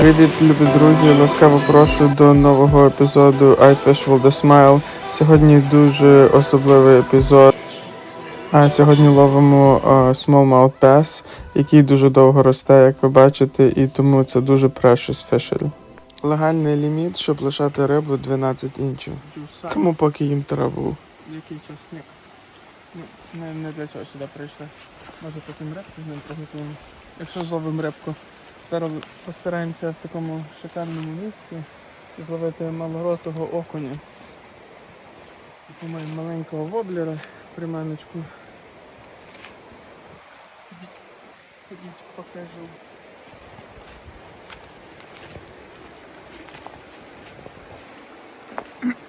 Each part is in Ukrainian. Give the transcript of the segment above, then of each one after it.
Привіт, любі друзі! Ласкаво прошу до нового епізоду I Fish Will The Smile. Сьогодні дуже особливий епізод. А сьогодні ловимо Smallmouth Bass, який дуже довго росте, як ви бачите, і тому це дуже precious fishery. Легальний ліміт, щоб лишати рибу 12 інчів. Тому поки їм траву. Який часник? Ну, не, не для цього сюди прийшли. Може потім рибку з ним приготуємо. Якщо зловимо рибку. Постараємося в такому шикарному місці зловити малоротого окуня. Маємо маленького воблера, приманочку. Ходіть, покажу.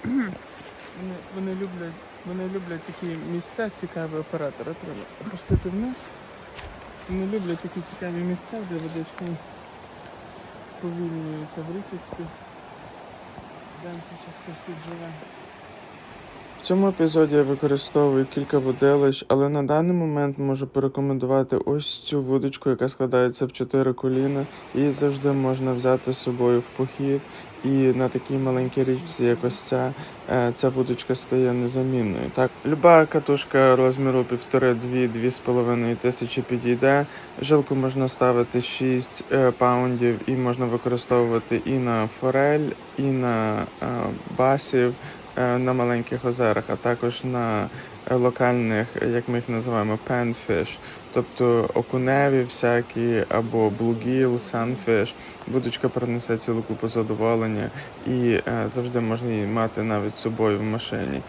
Вони, вони люблять, вони люблять такі місця цікаві оператора. Треба опустити вниз. Вони люблять такі цікаві місця, де водичка сповільнюється в живе. В цьому епізоді я використовую кілька водилищ, але на даний момент можу порекомендувати ось цю вудочку, яка складається в чотири коліна. Її завжди можна взяти з собою в похід. І на такій маленькій річці, як ось ця, е, ця вудочка стає незамінною. Так, люба катушка розміру півтори-дві, дві з половиною тисячі підійде. Жилку можна ставити 6 е, паундів і можна використовувати і на форель, і на е, басів на маленьких озерах, а також на локальних, як ми їх називаємо, panfish, тобто окуневі всякі або bluegill, sunfish. Будочка принесе цілу купу задоволення і е, завжди можна її мати навіть з собою в машині.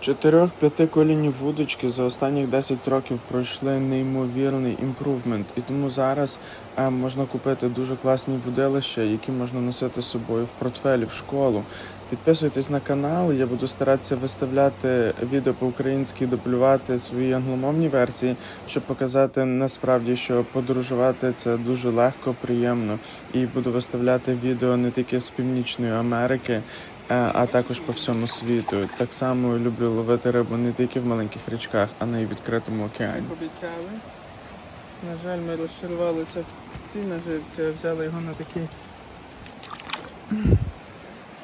Чотирьох-п'яти колінів вудочки за останніх 10 років пройшли неймовірний імпрувмент, і тому зараз е, можна купити дуже класні вудилища, які можна носити з собою в портфелі в школу. Підписуйтесь на канал, я буду старатися виставляти відео по-українськи, дублювати свої англомовні версії, щоб показати насправді, що подорожувати це дуже легко, приємно. І буду виставляти відео не тільки з Північної Америки, е, а також по всьому світу. Так само люблю ловити рибу не тільки в маленьких річках, а й в відкритому океані. Обіцяли. На жаль, ми розчарувалися в цій наживці, а взяли його на такий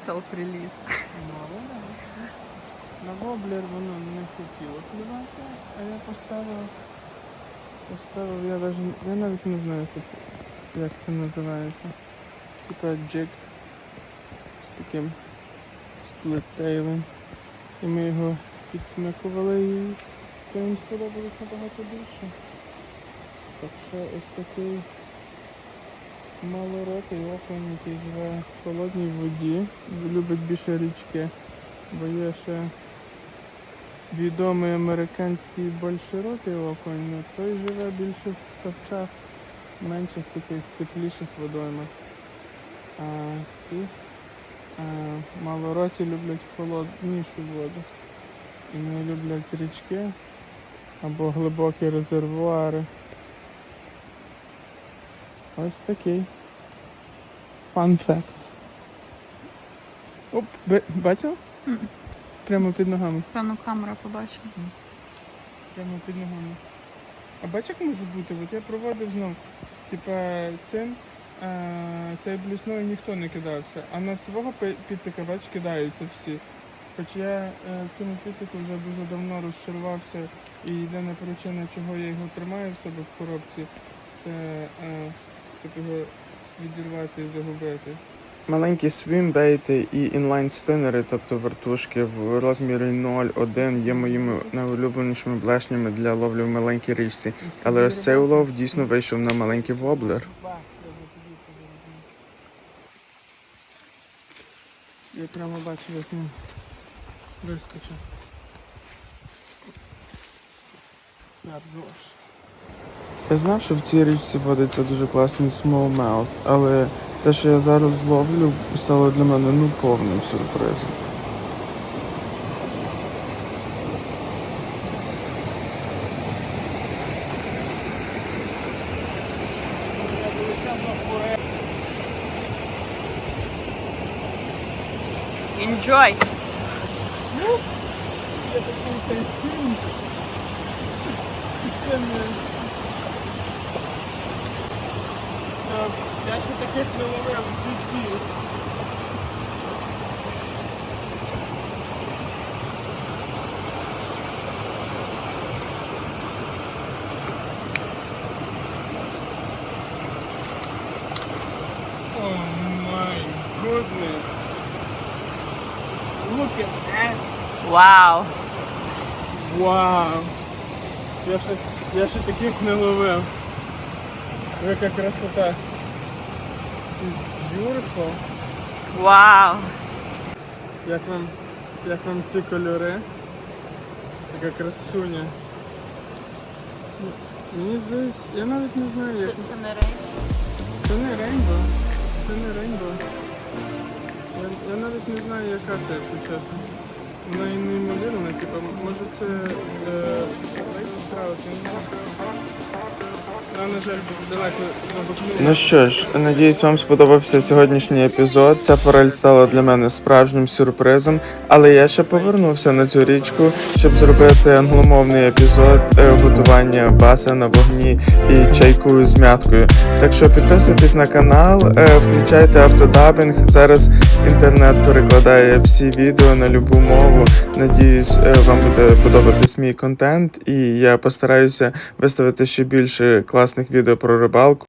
Селф-реліз. На воблер воно не хотіло клювати, а я поставив. Поставив, я навіть, я навіть не знаю, як, це- називається. Типа джик з таким сплиттейлом. І ми його підсмикували і це їм сподобалось набагато більше. Так що ось такий малоротий окунь, який живе в холодній воді, любить більше річки, бо є ще відомий американський большеротий окунь, ну той живе більше в ставках, менших таких тепліших водоймах. А ці а, малороті люблять холоднішу воду. І не люблять річки або глибокі резервуари. Ось такий. Fun fact. Оп, бачив? Прямо під ногами. Певно, камера побачила. Прямо під ногами. А бач, як може бути? От я проводив знов. Типа цим е, цей блісною ніхто не кидався. А на цього піцика, бач, кидаються всі. Хоч я е, в цьому піцику вже дуже давно розчарувався і єдина причина, чого я його тримаю в себе в коробці, це е, щоб його відірвати і загубити. Маленькі свімбейти і інлайн-спинери, тобто вертушки в розмірі 0,1 є моїми найулюбленішими блешнями для ловлі в маленькій річці. Але ось цей улов дійсно вийшов на маленький воблер. Я прямо бачу, як він вискочив. Я знав, що в цій річці водиться дуже класний smallmouth, але те, що я зараз зловлю, стало для мене ну повним сюрпризом. Enjoy! що я ще таких не ловив в житті. Oh my goodness. Look at that. Вау. Вау! Я ще, я ще таких не ловив. Яка красота. Beautiful. Вау. Як вам, як вам ці кольори? Така красуня. Мені здається, я навіть не знаю, як. Це не рейн. Це не рейнбо. Це не рейнбо. Я, я навіть не знаю, яка це, якщо чесно. Вона і неймовірна, типу, може це е, страут, я не знаю. Ну що ж, надіюсь, вам сподобався сьогоднішній епізод. Ця форель стала для мене справжнім сюрпризом, але я ще повернувся на цю річку, щоб зробити англомовний епізод е, готування баса на вогні і чайкою з м'яткою. Так що підписуйтесь на канал, е, включайте автодабінг. Зараз інтернет перекладає всі відео на любу мову. Надіюсь, е, вам буде подобатись мій контент, і я постараюся виставити ще більше класних відео про рибалку.